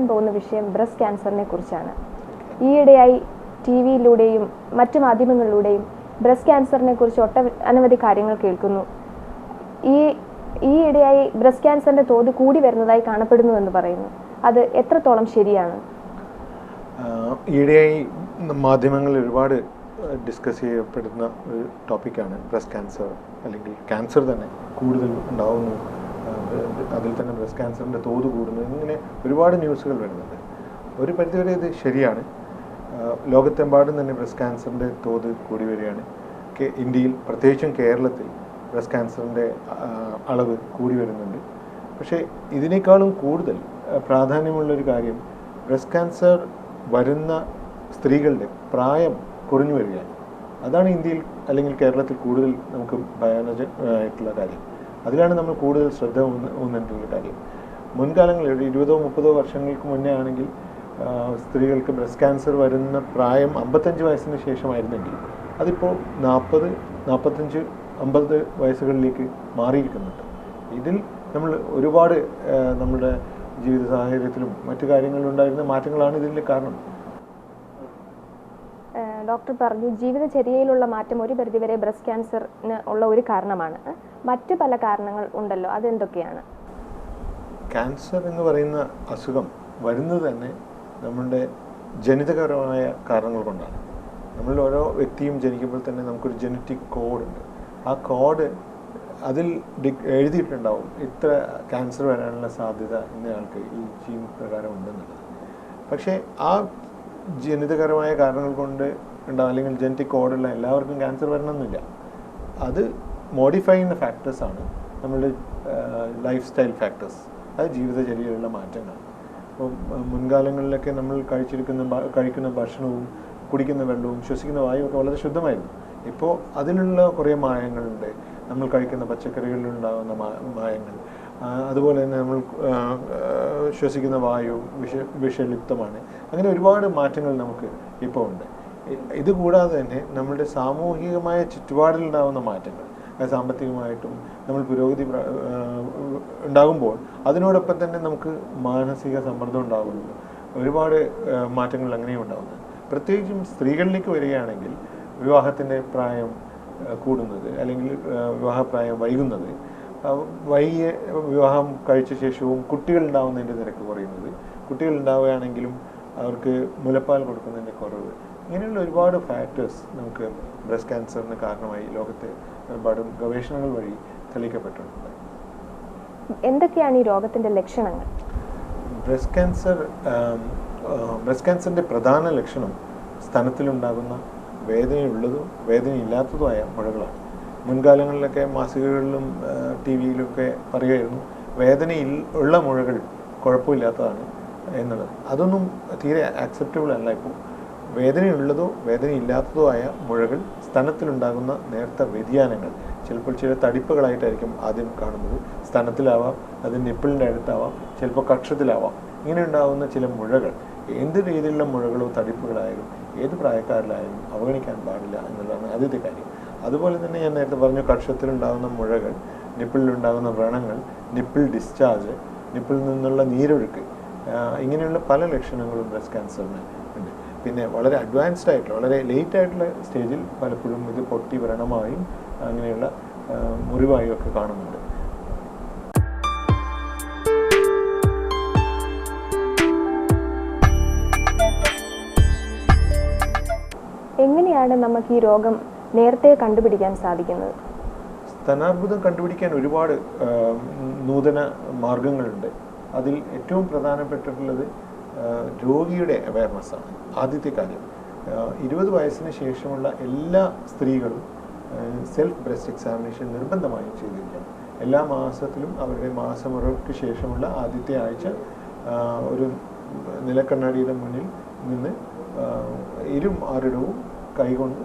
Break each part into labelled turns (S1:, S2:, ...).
S1: പറയാൻ പോകുന്ന വിഷയം ബ്രസ്റ്റ് ക്യാൻസറിനെ കുറിച്ചാണ് ഈയിടെയായി ടി വിയിലൂടെയും മറ്റ് മാധ്യമങ്ങളിലൂടെയും ബ്രസ്റ്റ് ക്യാൻസറിനെ കുറിച്ച് ഒട്ട അനവധി കാര്യങ്ങൾ കേൾക്കുന്നു. ഈ ഈയിടെയായി ബ്രസ്റ്റ് ക്യാൻസറിന്റെ തോത് കൂടി വരുന്നതായി കാണപ്പെടുന്നു എന്ന് പറയുന്നു. അത് എത്രത്തോളം ശരിയാണ്?
S2: ഈയിടെയായി മാധ്യമങ്ങളിൽ ഒരുപാട് ഡിസ്കസ് ചെയ്യപ്പെടുന്ന ഒരു ടോപ്പിക്കാണ് ബ്രസ്റ്റ് ക്യാൻസർ അല്ലെങ്കിൽ ക്യാൻസർ തന്നെ കൂടുതൽ ഉണ്ടാവുന്നു. അതിൽ തന്നെ ബ്രസ്റ്റ് ക്യാൻസറിന്റെ തോത് കൂടുന്നു ഇങ്ങനെ ഒരുപാട് ന്യൂസുകൾ വരുന്നുണ്ട്. ഒരു പരിധിവരെ ഇത് ശരിയാണ്. ലോകത്തെമ്പാടും തന്നെ ബ്രസ്റ്റ് ക്യാൻസറിന്റെ തോത് കൂടി വരികയാണ്. ഇന്ത്യയിൽ പ്രത്യേകിച്ചും കേരളത്തിൽ ബ്രസ്റ്റ് ക്യാൻസറിന്റെ അളവ് കൂടി വരുന്നുണ്ട്. പക്ഷേ ഇതിനേക്കാളും കൂടുതൽ പ്രാധാന്യമുള്ളൊരു കാര്യം ബ്രസ്റ്റ് ക്യാൻസർ വരുന്ന സ്ത്രീകളുടെ പ്രായം കുറഞ്ഞു വരികയാണ്. അതാണ് ഇന്ത്യയിൽ അല്ലെങ്കിൽ കേരളത്തിൽ കൂടുതൽ നമുക്ക് ഭയാനകമായിട്ടുള്ള കാര്യം. അതിലാണ് നമ്മൾ കൂടുതൽ ശ്രദ്ധ ഊന്ന- ഊന്നേണ്ടുള്ള കാര്യം. മുൻകാലങ്ങളിൽ ഇരുപതോ മുപ്പതോ വർഷങ്ങൾക്ക് മുന്നേ ആണെങ്കിൽ സ്ത്രീകൾക്ക് ബ്രസ്റ്റ് ക്യാൻസർ വരുന്ന പ്രായം അമ്പത്തഞ്ച് വയസ്സിന് ശേഷമായിരുന്നെങ്കിൽ അതിപ്പോൾ നാൽപ്പത് നാൽപ്പത്തഞ്ച് അമ്പത് വയസ്സുകളിലേക്ക് മാറിയിരിക്കുന്നുണ്ട്. ഇതിൽ നമ്മൾ ഒരുപാട് നമ്മുടെ ജീവിത സാഹചര്യത്തിലും മറ്റു കാര്യങ്ങളിലും കാര്യങ്ങളിലുണ്ടായിരുന്ന മാറ്റങ്ങളാണ് ഇതിന്റെ കാരണം.
S1: ഡോക്ടർ പറഞ്ഞു ജീവിതചര്യയിലുള്ള മാറ്റം ഒരു പരിധിവരെ ബ്രസ്റ്റ് ക്യാൻസറിന് ഉള്ള ഒരു കാരണമാണ്. മറ്റു പല കാരണങ്ങൾ ഉണ്ടല്ലോ അതെന്തൊക്കെയാണ്?
S2: ക്യാൻസർ എന്ന് പറയുന്ന അസുഖം വരുന്നത് തന്നെ നമ്മളുടെ ജനിതകപരമായ കാരണങ്ങൾ കൊണ്ടാണ്. നമ്മൾ ഓരോ വ്യക്തിയും ജനിക്കുമ്പോൾ തന്നെ നമുക്കൊരു ജനറ്റിക് ഉണ്ട്. ആ കോഡ് അതിൽ ഡി- എഴുതിയിട്ടുണ്ടാവും ഇത്ര ക്യാൻസർ വരാനുള്ള സാധ്യത ഇന്നയാൾക്ക് ഈ ജീൻ പ്രകാരം ഉണ്ടെന്നുള്ളത്. പക്ഷേ ആ ജനിതകരമായ കാരണങ്ങൾ കൊണ്ട് ഉണ്ടാവും അല്ലെങ്കിൽ ജനറ്റിക് കോഡുള്ള എല്ലാവർക്കും ക്യാൻസർ വരണമെന്നില്ല. അത് മോഡിഫൈ ചെയ്യുന്ന ഫാക്ടേഴ്സാണ് നമ്മളുടെ ലൈഫ് സ്റ്റൈൽ ഫാക്ടേഴ്സ് അത് ജീവിതചര്യയിലുള്ള മാറ്റങ്ങളാണ്. അപ്പോൾ മുൻകാലങ്ങളിലൊക്കെ നമ്മൾ കഴിച്ചിരിക്കുന്ന കഴിക്കുന്ന ഭക്ഷണവും കുടിക്കുന്ന വെള്ളവും ശ്വസിക്കുന്ന വായുവൊക്കെ വളരെ ശുദ്ധമായിരുന്നു. ഇപ്പോൾ അതിനുള്ള കുറേ മായങ്ങളുണ്ട്. നമ്മൾ കഴിക്കുന്ന പച്ചക്കറികളിലുണ്ടാകുന്ന മായങ്ങൾ. അതുപോലെ തന്നെ നമ്മൾ ശ്വസിക്കുന്ന വായു വിഷ വിഷലിപ്തമാണ്. അങ്ങനെ ഒരുപാട് മാറ്റങ്ങൾ നമുക്ക് ഇപ്പോൾ ഉണ്ട്. ഇതുകൂടാതെ കൂടാതെ തന്നെ നമ്മളുടെ സാമൂഹികമായ ചുറ്റുപാടിലുണ്ടാകുന്ന മാറ്റങ്ങൾ. സാമ്പത്തികമായിട്ടും നമ്മൾ പുരോഗതി ഉണ്ടാകുമ്പോൾ അതിനോടൊപ്പം തന്നെ നമുക്ക് മാനസിക സമ്മർദ്ദം ഉണ്ടാകുന്നു ഒരുപാട് മാറ്റങ്ങൾ അങ്ങനെയും ഉണ്ടാകുന്നത് പ്രത്യേകിച്ചും സ്ത്രീകളിലേക്ക് വരികയാണെങ്കിൽ വിവാഹത്തിന്റെ പ്രായം കൂടുന്നത് അല്ലെങ്കിൽ വിവാഹപ്രായം വൈകുന്നത് വൈകിയ വിവാഹം കഴിച്ച ശേഷവും കുട്ടികൾ ഉണ്ടാവുന്നതിന്റെ നിരക്ക് കുറയുന്നത് കുട്ടികൾ ഉണ്ടാവുകയാണെങ്കിലും അവർക്ക് മുലപ്പാൽ കൊടുക്കുന്നതിന്റെ കുറവ് ഇങ്ങനെയുള്ള ഒരുപാട് ഫാക്ടേഴ്സ് നമുക്ക് ബ്രസ്റ്റ് ക്യാൻസറിന് കാരണമായി ലോകത്തെ ഒരുപാട് ഗവേഷണങ്ങൾ വഴി തെളിയിക്കപ്പെട്ടിട്ടുണ്ട്.
S1: എന്തൊക്കെയാണ് ഈ രോഗത്തിന്റെ ലക്ഷണങ്ങൾ?
S2: ബ്രസ്റ്റ് ക്യാൻസർ ബ്രസ്റ്റ് ക്യാൻസറിന്റെ പ്രധാന ലക്ഷണം സ്ഥലത്തിലുണ്ടാകുന്ന വേദനയുള്ളതും വേദനയില്ലാത്തതുമായ മുഴകളാണ്. മുൻകാലങ്ങളിലൊക്കെ മാസികകളിലും ടി വിയിലൊക്കെ പറയുമായിരുന്നു വേദനയിൽ ഉള്ള മുഴകൾ കുഴപ്പമില്ലാത്തതാണ് എന്നുള്ളത്. അതൊന്നും തീരെ ആക്സെപ്റ്റബിൾ അല്ല ഇപ്പോൾ. വേദനയുള്ളതോ വേദനയില്ലാത്തതോ ആയ മുഴകൾ സ്തനത്തിലുണ്ടാകുന്ന നേർത്ത വ്യതിയാനങ്ങൾ. ചിലപ്പോൾ ചില തടിപ്പുകളായിട്ടായിരിക്കും ആദ്യം കാണുന്നത്. സ്തനത്തിലാവാം അത് നിപ്പിളിന്റെ അടുത്താവാം ചിലപ്പോൾ കക്ഷത്തിലാവാം. ഇങ്ങനെ ഉണ്ടാകുന്ന ചില മുഴകൾ. എന്ത് രീതിയിലുള്ള മുഴകളോ തടിപ്പുകളായാലും ഏത് പ്രായക്കാരിലായാലും അവഗണിക്കാൻ പാടില്ല എന്നുള്ളതാണ് ആദ്യത്തെ കാര്യം. അതുപോലെ തന്നെ ഞാൻ നേരത്തെ പറഞ്ഞു കക്ഷത്തിലുണ്ടാകുന്ന മുഴകൾ നിപ്പിളിലുണ്ടാകുന്ന വ്രണങ്ങൾ നിപ്പിൾ ഡിസ്ചാർജ് നിപ്പിളിൽ നിന്നുള്ള നീരൊഴുക്ക് ഇങ്ങനെയുള്ള പല ലക്ഷണങ്ങളും ബ്രസ്റ്റ് ക്യാൻസറിന് പിന്നെ വളരെ അഡ്വാൻസ്ഡ് ആയിട്ടുള്ള വളരെ ലേറ്റ് ആയിട്ടുള്ള സ്റ്റേജിൽ പലപ്പോഴും ഇത് പൊട്ടി വ്രണമായും അങ്ങനെയുള്ള മുറിവായും ഒക്കെ കാണുന്നുണ്ട്.
S1: എങ്ങനെയാണ് നമുക്ക് ഈ രോഗം നേരത്തെ കണ്ടുപിടിക്കാൻ സാധിക്കുന്നത്?
S2: സ്തനാർബുദം കണ്ടുപിടിക്കാൻ ഒരുപാട് നൂതന മാർഗങ്ങളുണ്ട്. അതിൽ ഏറ്റവും പ്രധാനപ്പെട്ടിട്ടുള്ളത് രോഗിയുടെ അവയർനെസ്സാണ് ആദ്യത്തെ കാര്യം. ഇരുപത് വയസ്സിന് ശേഷമുള്ള എല്ലാ സ്ത്രീകളും സെൽഫ് ബ്രസ്റ്റ് എക്സാമിനേഷൻ നിർബന്ധമായും ചെയ്തിരിക്കണം. എല്ലാ മാസത്തിലും അവരുടെ മാസമുറയ്ക്ക് ശേഷമുള്ള ആദ്യത്തെ ആഴ്ച ഒരു നിലക്കണ്ണാടിയുടെ മുന്നിൽ നിന്ന് ഇരും മാറിടവും കൈകൊണ്ട്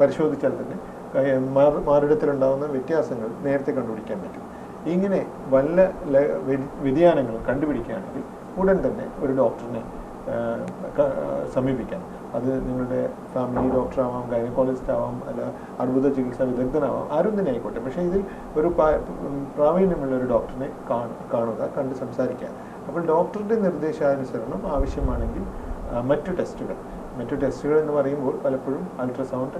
S2: പരിശോധിച്ചാൽ തന്നെ മാറിടത്തിലുണ്ടാകുന്ന വ്യത്യാസങ്ങൾ നേരത്തെ കണ്ടുപിടിക്കാൻ പറ്റും. ഇങ്ങനെ വല്ല വ്യതിയാനങ്ങൾ കണ്ടുപിടിക്കുകയാണെങ്കിൽ ഉടൻ തന്നെ ഒരു ഡോക്ടറിനെ സമീപിക്കാൻ. സമീപിക്കാം അത് നിങ്ങളുടെ ഫാമിലി ഡോക്ടർ ആവാം ഗൈനക്കോളജിസ്റ്റ് ആവാം അല്ല അർബുദ ചികിത്സാ വിദഗ്ധനാവാം ആരും തന്നെ ആയിക്കോട്ടെ. പക്ഷേ ഇതിൽ ഒരു പ്രാ- പ്രാവീണ്യമുള്ള ഒരു ഡോക്ടറിനെ കാണുക കണ്ട് സംസാരിക്കുക. അപ്പോൾ ഡോക്ടറുടെ നിർദ്ദേശാനുസരണം ആവശ്യമാണെങ്കിൽ മറ്റു ടെസ്റ്റുകൾ മറ്റു ടെസ്റ്റുകൾ എന്ന് പറയുമ്പോൾ പലപ്പോഴും അൾട്രാസൗണ്ട്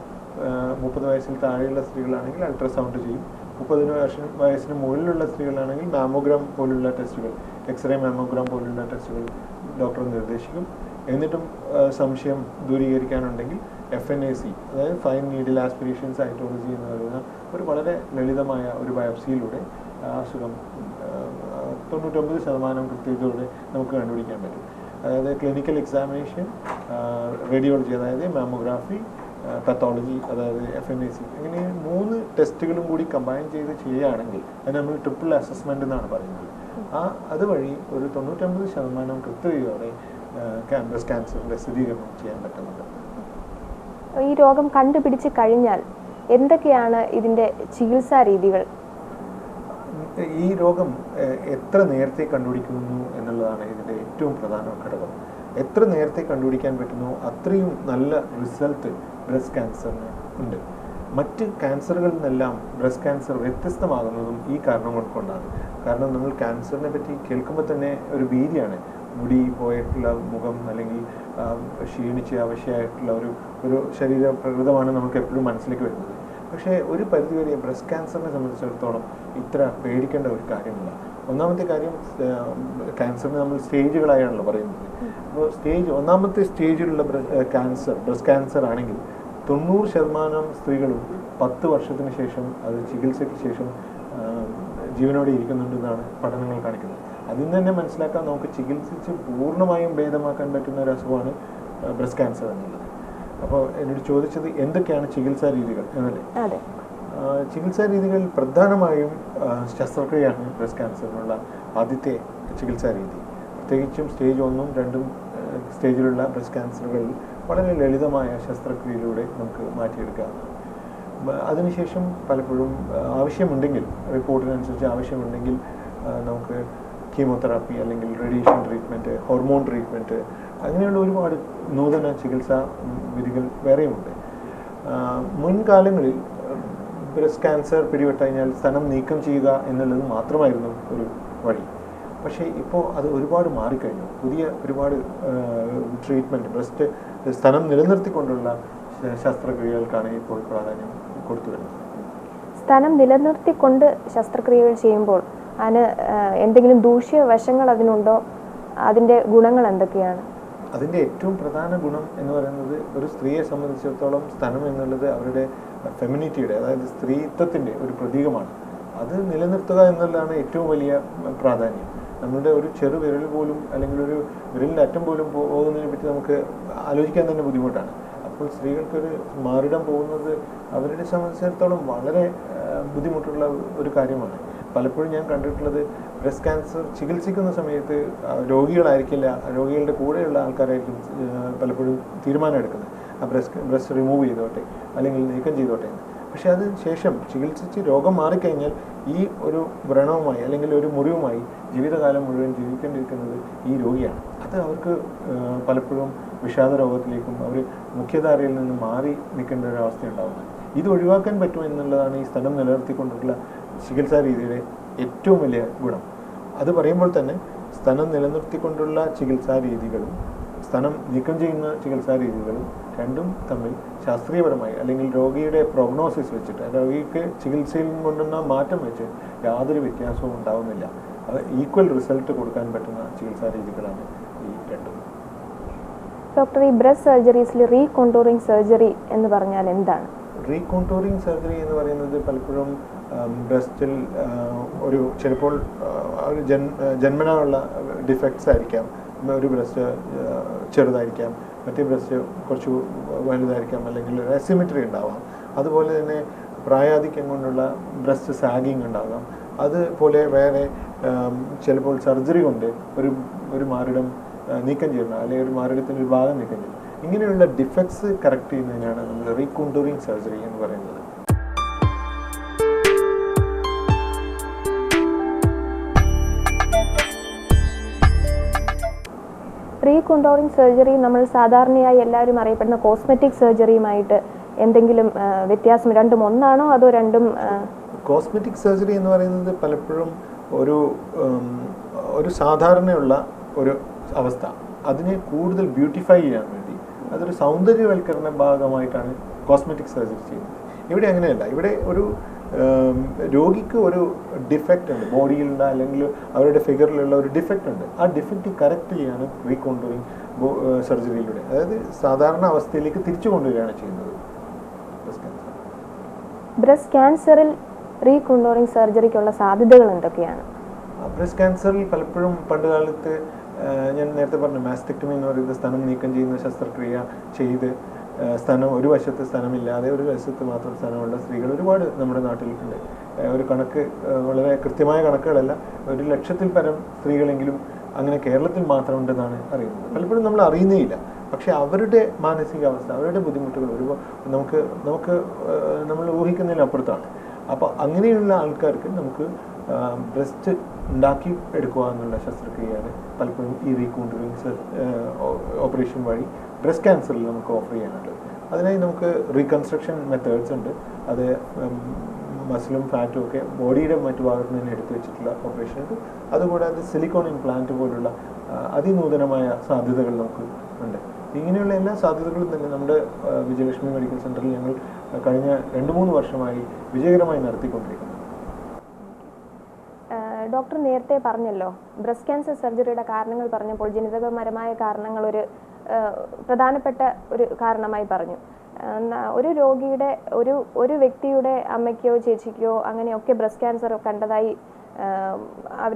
S2: മുപ്പത് വയസ്സിന് താഴെയുള്ള സ്ത്രീകളാണെങ്കിൽ അൾട്രാസൗണ്ട് ചെയ്യും. മുപ്പതിന് വയസ്സിന് വയസ്സിന് മുകളിലുള്ള സ്ത്രീകളാണെങ്കിൽ മാമോഗ്രാം പോലുള്ള ടെസ്റ്റുകൾ എക്സ്റേ മാമോഗ്രാം പോലുള്ള ടെസ്റ്റുകൾ ഡോക്ടർ നിർദ്ദേശിക്കും. എന്നിട്ടും സംശയം ദൂരീകരിക്കാനുണ്ടെങ്കിൽ എഫ് എൻ എ സി അതായത് ഫൈൻ നീഡിൽ ആസ്പിറേഷൻ സൈറ്റോളജി എന്ന് പറയുന്ന ഒരു വളരെ ലളിതമായ ഒരു ബയോപ്സിയിലൂടെ അസുഖം തൊണ്ണൂറ്റൊമ്പത് ശതമാനം കൃത്യതയോടെ നമുക്ക് കണ്ടുപിടിക്കാൻ പറ്റും. അതായത് ക്ലിനിക്കൽ എക്സാമിനേഷൻ റേഡിയോളജി അതായത് മാമോഗ്രാഫി പത്തോളജി അതായത് എഫ് എം എ സി ഇങ്ങനെ മൂന്ന് ടെസ്റ്റുകളും കൂടി കമ്പൈൻ ചെയ്ത് ചെയ്യുകയാണെങ്കിൽ അത് നമ്മൾ ട്രിപ്പിൾ അസസ്മെന്റ് എന്നാണ് പറയുന്നത്. ആ അതുവഴി ഒരു തൊണ്ണൂറ്റമ്പത് ശതമാനം കൃത്യതയോടെ ക്യാൻസർ ക്യാൻസറിന്റെ സ്ഥിരീകരണം ചെയ്യാൻ പറ്റുന്നുണ്ട്.
S1: ഈ രോഗം കണ്ടുപിടിച്ച് കഴിഞ്ഞാൽ എന്തൊക്കെയാണ് ഇതിന്റെ ചികിത്സാ രീതികൾ?
S2: ഈ രോഗം എത്ര നേരത്തെ കണ്ടുപിടിക്കുന്നു എന്നുള്ളതാണ് ഇതിന്റെ ഏറ്റവും പ്രധാന ഘടകം. എത്ര നേരത്തെ കണ്ടുപിടിക്കാൻ പറ്റുന്നു അത്രയും നല്ല റിസൾട്ട് ബ്രസ്റ്റ് ക്യാൻസറിന് ഉണ്ട്. മറ്റ് ക്യാൻസറുകളിൽ നിന്നെല്ലാം ബ്രസ്റ്റ് ക്യാൻസർ വ്യത്യസ്തമാകുന്നതും ഈ കാരണങ്ങൾ കൊണ്ടാണ്. കാരണം നമ്മൾ ക്യാൻസറിനെ പറ്റി കേൾക്കുമ്പോൾ തന്നെ ഒരു ഭീതിയാണ്. മുടി പോയിട്ടുള്ള മുഖം അല്ലെങ്കിൽ ക്ഷീണിച്ച് അവശയായിട്ടുള്ള ഒരു ഒരു ശരീര പ്രകൃതമാണ് നമുക്ക് എപ്പോഴും മനസ്സിലേക്ക് വരുന്നത്. പക്ഷേ ഒരു പരിധിവരെ ബ്രസ്റ്റ് ക്യാൻസറിനെ സംബന്ധിച്ചിടത്തോളം ഇത്ര പേടിക്കേണ്ട ഒരു കാര്യമില്ല. ഒന്നാമത്തെ കാര്യം ക്യാൻസറിന് നമ്മൾ സ്റ്റേജുകളായാണല്ലോ പറയുന്നത്. അപ്പോൾ സ്റ്റേജ് ഒന്നാമത്തെ സ്റ്റേജിലുള്ള ക്യാൻസർ ബ്രസ്റ്റ് ക്യാൻസർ ആണെങ്കിൽ തൊണ്ണൂറ് ശതമാനം സ്ത്രീകളും പത്ത് വർഷത്തിന് ശേഷം അത് ചികിത്സയ്ക്ക് ശേഷം ജീവനോടെ ഇരിക്കുന്നുണ്ടെന്നാണ് പഠനങ്ങൾ കാണിക്കുന്നത്. അതിൽ തന്നെ മനസ്സിലാക്കാൻ നമുക്ക് ചികിത്സിച്ച് പൂർണമായും ഭേദമാക്കാൻ പറ്റുന്ന ഒരു അസുഖമാണ് ബ്രസ്റ്റ് ക്യാൻസർ എന്നുള്ളത്. അപ്പോൾ എന്നോട് ചോദിച്ചത് എന്തൊക്കെയാണ് ചികിത്സാ രീതികൾ എന്നല്ലേ?
S1: അതെ.
S2: ചികിത്സാ രീതികൾ പ്രധാനമായും ശസ്ത്രക്രിയയാണ് ബ്രസ്റ്റ് ക്യാൻസറിനുള്ള ആദ്യത്തെ ചികിത്സാ രീതി. പ്രത്യേകിച്ചും സ്റ്റേജ് ഒന്നും രണ്ടും സ്റ്റേജിലുള്ള ബ്രസ്റ്റ് ക്യാൻസറുകളിൽ വളരെ ലളിതമായ ശസ്ത്രക്രിയയിലൂടെ നമുക്ക് മാറ്റിയെടുക്കാം അതിനുശേഷം പലപ്പോഴും ആവശ്യമുണ്ടെങ്കിൽ റിപ്പോർട്ടിനനുസരിച്ച് ആവശ്യമുണ്ടെങ്കിൽ നമുക്ക് കീമോതെറാപ്പി അല്ലെങ്കിൽ റേഡിയേഷൻ ട്രീറ്റ്മെന്റ് ഹോർമോൺ ട്രീറ്റ്മെന്റ് അങ്ങനെയുള്ള ഒരുപാട് നൂതന ചികിത്സാ വിധികൾ വേറെയുമുണ്ട്. മുൻകാലങ്ങളിൽ ബ്രസ്റ്റ് ക്യാൻസർ പിടിപെട്ട് കഴിഞ്ഞാൽ സ്ഥലം നീക്കം ചെയ്യുക എന്നുള്ളത് മാത്രമായിരുന്നു ഒരു വഴി. പക്ഷേ ഇപ്പോൾ അത് ഒരുപാട് മാറിക്കഴിഞ്ഞു. പുതിയ ഒരുപാട് ട്രീറ്റ്മെന്റ് ബ്രസ്റ്റ് സ്ഥലം നിലനിർത്തിക്കൊണ്ടുള്ള ശസ്ത്രക്രിയകൾക്കാണ് ഇപ്പോൾ പ്രാധാന്യം കൊടുത്തു വരുന്നത്.
S1: സ്ഥലം നിലനിർത്തിക്കൊണ്ട് ശസ്ത്രക്രിയകൾ ചെയ്യുമ്പോൾ അതിന് എന്തെങ്കിലും ദൂഷ്യവശങ്ങൾ അതിനുണ്ടോ? അതിന്റെ ഗുണങ്ങൾ എന്തൊക്കെയാണ്?
S2: അതിന്റെ ഏറ്റവും പ്രധാന ഗുണം എന്ന് പറയുന്നത് ഒരു സ്ത്രീയെ സംബന്ധിച്ചിടത്തോളം സ്ഥലം എന്നുള്ളത് അവരുടെ ഫെമിനിറ്റിയുടെ അതായത് സ്ത്രീത്വത്തിന്റെ ഒരു പ്രതീകമാണ്. അത് നിലനിർത്തുക എന്നുള്ളതാണ് ഏറ്റവും വലിയ പ്രാധാന്യം. നമ്മളുടെ ഒരു ചെറു വിരൽ പോലും അല്ലെങ്കിൽ ഒരു വിരലിന്റെ അറ്റം പോലും പോകുന്നതിനെ പറ്റി നമുക്ക് ആലോചിക്കാൻ തന്നെ ബുദ്ധിമുട്ടാണ്. അപ്പോൾ സ്ത്രീകൾക്കൊരു മാറിടം പോകുന്നത് അവരുടെ സംബന്ധിച്ചിടത്തോളം വളരെ ബുദ്ധിമുട്ടുള്ള ഒരു കാര്യമാണ്. പലപ്പോഴും ഞാൻ കണ്ടിട്ടുള്ളത് ബ്രസ്റ്റ് ക്യാൻസർ ചികിത്സിക്കുന്ന സമയത്ത് രോഗികളായിരിക്കില്ല രോഗികളുടെ കൂടെയുള്ള ആൾക്കാരായിരിക്കും പലപ്പോഴും തീരുമാനം എടുക്കുന്നത്. ആ ബ്രസ്റ്റ് ബ്രസ്റ്റ് റിമൂവ് ചെയ്തോട്ടെ അല്ലെങ്കിൽ നീക്കം ചെയ്തോട്ടെ. എന്ന് പക്ഷേ അത് ശേഷം ചികിത്സിച്ച് രോഗം മാറിക്കഴിഞ്ഞാൽ ഈ ഒരു വ്രണവുമായി അല്ലെങ്കിൽ ഒരു മുറിവുമായി ജീവിതകാലം മുഴുവൻ ജീവിക്കേണ്ടിയിരിക്കുന്നത് ഈ രോഗിയാണ്. അത് അവർക്ക് പലപ്പോഴും വിഷാദ രോഗത്തിലേക്കും അവർ മുഖ്യധാരയിൽ നിന്ന് മാറി നിൽക്കേണ്ട ഒരു അവസ്ഥ ഉണ്ടാകുന്നത് ഇത് ഒഴിവാക്കാൻ പറ്റുമെന്നുള്ളതാണ് ഈ സ്ഥലം നിലനിർത്തിക്കൊണ്ടുള്ള ചികിത്സാ രീതിയുടെ ഏറ്റവും വലിയ ഗുണം. അത് പറയുമ്പോൾ തന്നെ സ്തനം നിലനിർത്തിക്കൊണ്ടുള്ള ചികിത്സാ രീതികളും സ്ഥലം നീക്കം ചെയ്യുന്ന ചികിത്സാ രീതികളും രണ്ടും തമ്മിൽ ശാസ്ത്രീയപരമായി അല്ലെങ്കിൽ രോഗിയുടെ പ്രോഗ്നോസിസ് വെച്ചിട്ട് രോഗിക്ക് ചികിത്സയിൽ കൊണ്ടുവന്ന മാറ്റം വെച്ച് യാതൊരു വ്യത്യാസവും ഉണ്ടാവുന്നില്ല. അത് ഈക്വൽ റിസൾട്ട് കൊടുക്കാൻ പറ്റുന്ന ചികിത്സാ രീതികളാണ് ഈ രണ്ടും.
S1: ഡോക്ടർ ഈ ബ്രസ്റ്റ് സർജറീസിൽ റീകോണ്ടോറിങ് സർജറി എന്ന് പറഞ്ഞാൽ എന്താണ്?
S2: റീകോണ്ടൂറിങ് സർജറി എന്ന് പറയുന്നത് പലപ്പോഴും ബ്രസ്റ്റിൽ ഒരു ചിലപ്പോൾ ഒരു ജൻ ഡിഫക്ട്സ് ആയിരിക്കാം. ഒരു ബ്രസ്റ്റ് ചെറുതായിരിക്കാം. മറ്റേ ബ്രസ്റ്റ് കുറച്ച് വലുതായിരിക്കാം. അല്ലെങ്കിൽ ഒരു അസിമിട്രി ഉണ്ടാവാം. അതുപോലെ തന്നെ പ്രായാധിക്യം കൊണ്ടുള്ള ബ്രസ്റ്റ് സാഗിങ് ഉണ്ടാകാം. അതുപോലെ വേറെ ചിലപ്പോൾ സർജറി കൊണ്ട് ഒരു ഒരു മാറിടം നീക്കം ചെയ്യുന്ന അല്ലെങ്കിൽ ഒരു മാറിടത്തിന്റെ ഒരു ഭാഗം നീക്കം ചെയ്യുന്നത് ഇങ്ങനെയുള്ള ഡിഫക്ട്സ് കറക്റ്റ് ചെയ്യുന്നതിനാണ് നമ്മൾ റീകോണ്ടൂറിങ് സർജറി എന്ന് പറയുന്നത്.
S1: പ്രീ റീകോണ്ടോറിങ് സർജറി നമ്മൾ സാധാരണയായി എല്ലാവരും അറിയപ്പെടുന്ന കോസ്മെറ്റിക് സർജറിയുമായിട്ട് എന്തെങ്കിലും വ്യത്യാസം രണ്ടും ഒന്നാണോ അതോ രണ്ടും
S2: കോസ്മെറ്റിക് സർജറി എന്ന് പറയുന്നത് പലപ്പോഴും ഒരു ഒരു സാധാരണയുള്ള ഒരു അവസ്ഥ. അതിനെ കൂടുതൽ ബ്യൂട്ടിഫൈ ചെയ്യാൻ വേണ്ടി അതൊരു സൗന്ദര്യവൽക്കരണ ഭാഗമായിട്ടാണ് കോസ്മെറ്റിക് സർജറി ചെയ്യുന്നത്. ഇവിടെ അങ്ങനെയല്ല. ഇവിടെ ഒരു രോഗിക്ക് ഒരു ഡിഫക്റ്റ് ഉണ്ട്. ബോഡിയിലുള്ള അല്ലെങ്കിൽ അവരുടെ ഫിഗറിലുള്ള ഒരു ഡിഫക്റ്റ് ഉണ്ട്. ആ ഡിഫക്റ്റ് കറക്റ്റ് ചെയ്യാണ് റീകോണ്ടൂറിങ് സർജറിയിലൂടെ അതായത് സാധാരണ അവസ്ഥയിലേക്ക് തിരിച്ചു കൊണ്ടുവരികയാണ് ചെയ്യുന്നത്.
S1: ബ്രസ്റ്റ് ക്യാൻസറിൽ റീകോണ്ടോറിംഗ് സർജറിക്കുള്ള സാധ്യതകൾ എന്തൊക്കെയാണ്?
S2: ബ്രസ്റ്റ് ക്യാൻസറിൽ പലപ്പോഴും പണ്ട് കാലത്ത് ആ, ഞാൻ നേരത്തെ പറഞ്ഞു മാസ്റ്റക്ടമി എന്ന് പറയുന്ന സ്ഥലം നീക്കം ചെയ്യുന്ന ശസ്ത്രക്രിയ ചെയ്ത് സ്ഥലം ഒരു വശത്ത് സ്ഥലമില്ലാതെ ഒരു വശത്ത് മാത്രം സ്ഥലമുള്ള സ്ത്രീകൾ ഒരുപാട് നമ്മുടെ നാട്ടിലുണ്ട്. ഒരു കണക്ക് വളരെ കൃത്യമായ കണക്കുകളല്ല ഒരു ലക്ഷത്തിൽ പരം സ്ത്രീകളെങ്കിലും അങ്ങനെ കേരളത്തിൽ മാത്രം ഉണ്ടെന്നാണ് അറിയുന്നത്. പലപ്പോഴും നമ്മൾ അറിയുന്നേയില്ല. പക്ഷെ അവരുടെ മാനസികാവസ്ഥ അവരുടെ ബുദ്ധിമുട്ടുകൾ ഒരുപാട് നമുക്ക് നമുക്ക് നമ്മൾ ഊഹിക്കുന്നതിനപ്പുറത്താണ്. അപ്പോൾ അങ്ങനെയുള്ള ആൾക്കാർക്ക് നമുക്ക് ബ്രസ്റ്റ് ഉണ്ടാക്കി എടുക്കുക എന്നുള്ള ശസ്ത്രക്രിയയാണ് പലപ്പോഴും ഈ റീകോണ്ടറിങ് ഓപ്പറേഷൻ വഴി ബ്രസ്റ്റ് ക്യാൻസറിൽ നമുക്ക് ഓഫർ ചെയ്യാനുണ്ട് അതിനായി നമുക്ക് റീകൺസ്ട്രക്ഷൻ മെത്തേഡ്സ് ഉണ്ട്. അത് മസിലും ഫാറ്റും ഒക്കെ ബോഡിയുടെ മറ്റു ഭാഗത്ത് നിന്ന് എടുത്തു വെച്ചിട്ടുള്ള ഓപ്പറേഷൻ ഉണ്ട്. അതുകൂടാതെ സിലിക്കോൺ ഇംപ്ലാന്റ് പോലുള്ള അതിനൂതനമായ സാധ്യതകൾ നമുക്ക് ഉണ്ട്. ഇങ്ങനെയുള്ള എല്ലാ സാധ്യതകളും തന്നെ നമ്മുടെ വിജയലക്ഷ്മി മെഡിക്കൽ സെന്ററിൽ ഞങ്ങൾ കഴിഞ്ഞ രണ്ട് മൂന്ന് വർഷമായി വിജയകരമായി നടത്തിക്കൊണ്ടിരിക്കുന്നു.
S1: ഡോക്ടർ നേരത്തെ പറഞ്ഞല്ലോ ബ്രസ്റ്റ് ക്യാൻസർ സർജറിയുടെ കാരണങ്ങൾ പറഞ്ഞപ്പോൾ ജനിതകപരമായ കാരണങ്ങൾ ഒരു പ്രധാനപ്പെട്ട ഒരു കാരണമായി പറഞ്ഞു. ഒരു രോഗിയുടെ ഒരു ഒരു വ്യക്തിയുടെ അമ്മയ്ക്കോ ചേച്ചിക്കോ അങ്ങനെയൊക്കെ ബ്രസ്റ്റ് ക്യാൻസർ കണ്ടതായി അവർ